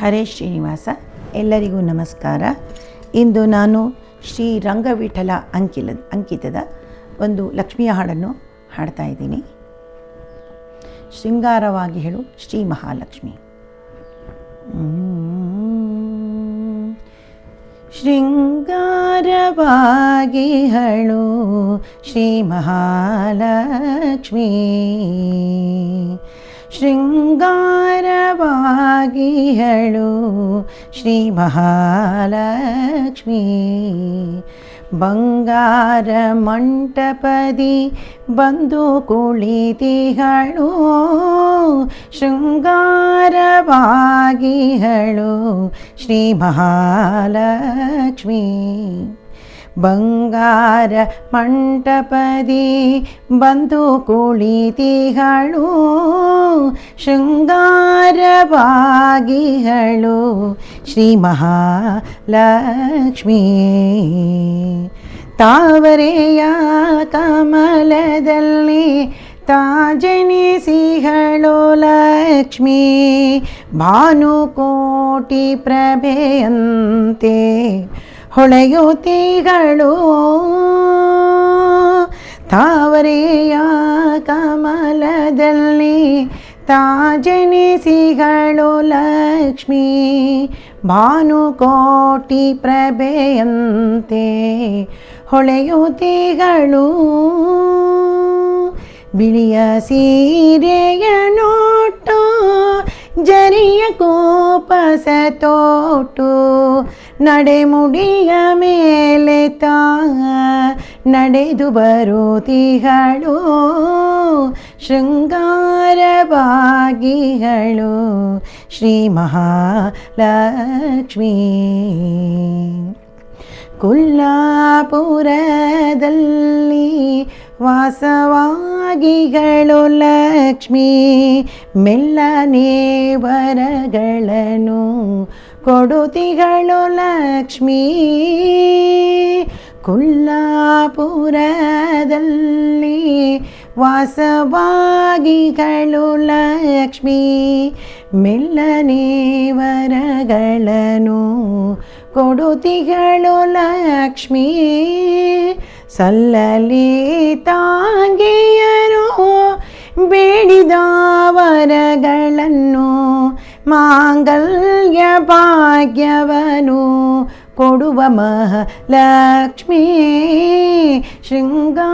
ಹರೇ ಶ್ರೀನಿವಾಸ, ಎಲ್ಲರಿಗೂ ನಮಸ್ಕಾರ. ಇಂದು ನಾನು ಶ್ರೀ ರಂಗವಿಠಲ ಅಂಕಿಲ, ಅಂಕಿತದ ಒಂದು ಲಕ್ಷ್ಮಿಯ ಹಾಡನ್ನು ಹಾಡ್ತಾ ಇದ್ದೀನಿ. ಶೃಂಗಾರವಾಗಿ ಹೇಳು, ಶ್ರೀ ಮಹಾಲಕ್ಷ್ಮಿ. ಶೃಂಗಾರವಾಗಿ ಹಣು ಶ್ರೀ ಮಹಾಲಕ್ಷ್ಮೀ. ಶೃಂಗಾರವಾಗಿ ಹಳು ಶ್ರೀ ಮಹಾಲಕ್ಷ್ಮೀ ಬಂಗಾರ ಮಂಟಪದಿ ಬಂದು ಕುಳಿತಿಗಳು ಶೃಂಗಾರವಾಗಿ ಹಳು ಶ್ರೀ ಮಹಾಲಕ್ಷ್ಮೀ ಬಂಗಾರ ಮಂಟಪದಿ ಬಂದು ಕುಳಿತಿಗಳು ಶೃಂಗಾರವಾಗಿಗಳು ಶ್ರೀ ಮಹಾಲಕ್ಷ್ಮೀ ತಾವರೆಯ ಕಮಲದಲ್ಲಿ ತಾಜನಿಸಿಗಳು ಲಕ್ಷ್ಮೀ ಭಾನುಕೋಟಿ ಪ್ರಭೆಯಂತೆ ಹೊಳೆಯುತ್ತಿಗಳು ತಾವರೆಯ ಕಮಲದಲ್ಲಿ ತಾಜನಿಸಿಗಳು ಲಕ್ಷ್ಮೀ ಭಾನುಕೋಟಿ ಪ್ರಭೆಯಂತೆ ಹೊಳೆಯುತಿಗಳು. ಬಿಳಿಯ ಸೀರೆಯ ನೋಟು ಜರಿಯ ಕೋಪಸ ತೋಟು ನಡೆಮುಡಿಯ ಮೇಲೆ ತಾ ನಡೆದು ಬರುತ್ತಿಗಳು ಶೃಂಗಾರವಾಗಿಗಳು ಶ್ರೀ ಮಹಾಲಕ್ಷ್ಮೀ ಕೊಲ್ಲಾಪುರದಲ್ಲಿ ವಾಸವಾಗಿಗಳು ಲಕ್ಷ್ಮೀ ಮೆಲ್ಲನೆ ವರಗಳನ್ನು ಕೊಡುತಿಗಳು ಲಕ್ಷ್ಮೀ. ಕುಲ್ಲಾಪುರದಲ್ಲಿ ವಾಸವಾಗಿಗಳು ಲಕ್ಷ್ಮೀ. ಮೆಲ್ಲನೆ ವರಗಳನ್ನು ಕೊಡುತಿಗಳು ಲಕ್ಷ್ಮೀ. ಸಲ್ಲಲಿ ತಾಂಗಿಯರು ಬೇಡಿದ ವರಗಳನ್ನು மாங்கல்ய பாக்யவனு ಕೊಡುವ ಮಹಾಲಕ್ಷ್ಮೀ. ಶೃಂಗಾರವಾಗಿಗಳು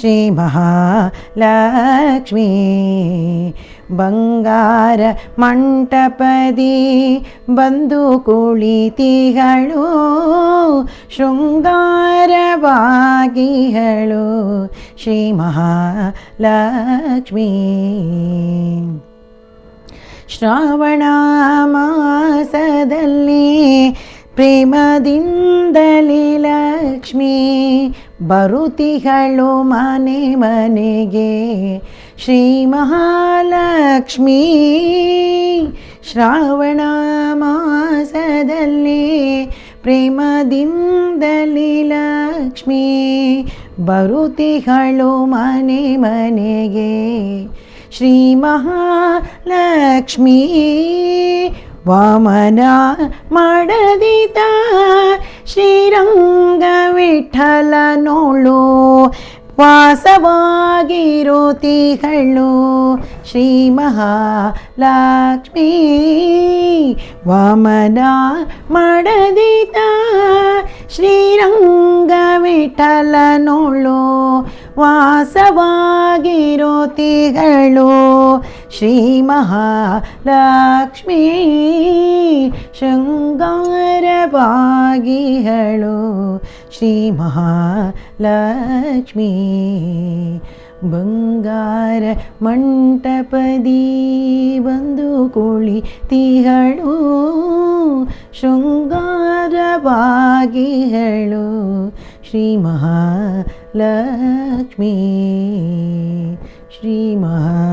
ಶ್ರೀ ಮಹಾಲಕ್ಷ್ಮೀ. ಬಂಗಾರ ಮಂಟಪದಿ ಬಂದು ಕುಳಿತಿಗಳು ಶೃಂಗಾರವಾಗಿಗಳು ಶ್ರೀ ಮಹಾಲಕ್ಷ್ಮೀ. ಶ್ರಾವಣ ಮಾಸದಲ್ಲಿ ಪ್ರೇಮದಿಂದಲೇ ಲಕ್ಷ್ಮೀ ಬರುತಿಗಳು ಮನೆ ಮನೆಗೆ. ಶ್ರೀ ಮಹಾಲಕ್ಷ್ಮೀ ಶ್ರಾವಣ ಮಾಸದಲ್ಲಿ ಪ್ರೇಮದಿಂದಲೇ ಲಕ್ಷ್ಮೀ ಬರುತಿಗಳು ಮನೆ ಮನೆಗೆ. ಶ್ರೀ ಮಹಾಲಕ್ಷ್ಮೀ ವಾಮನ ಮಾಡದಿತ ಶ್ರೀರಂಗ ವಿಠಲನೋಳು ವಾಸವಾಗಿರುತಿಗಳು ಶ್ರೀ ಮಹಾಲಕ್ಷ್ಮೀ ವಾಮನ ಮಾಡದಿತ ಶ್ರೀರಂಗ ವಿಠಲನೋಳು ವಾಸವಾಗಿರುತಿಗಳು ಶ್ರೀ ಮಹಾಲಕ್ಷ್ಮೀ ಶೃಂಗಾರವಾಗಿಹಳು. ಶ್ರೀ ಮಹಾಲಕ್ಷ್ಮೀ ಬಂಗಾರ ಮಂಟಪದಿ ಬಂದು ಕುಳಿತಿಗಳು ಶೃಂಗಾರವಾಗಿಹಳು. ಶ್ರೀ ಮಹಾಲಕ್ಷ್ಮೀ ಶ್ರೀ ಮಹಾಲಕ್ಷ್ಮೀ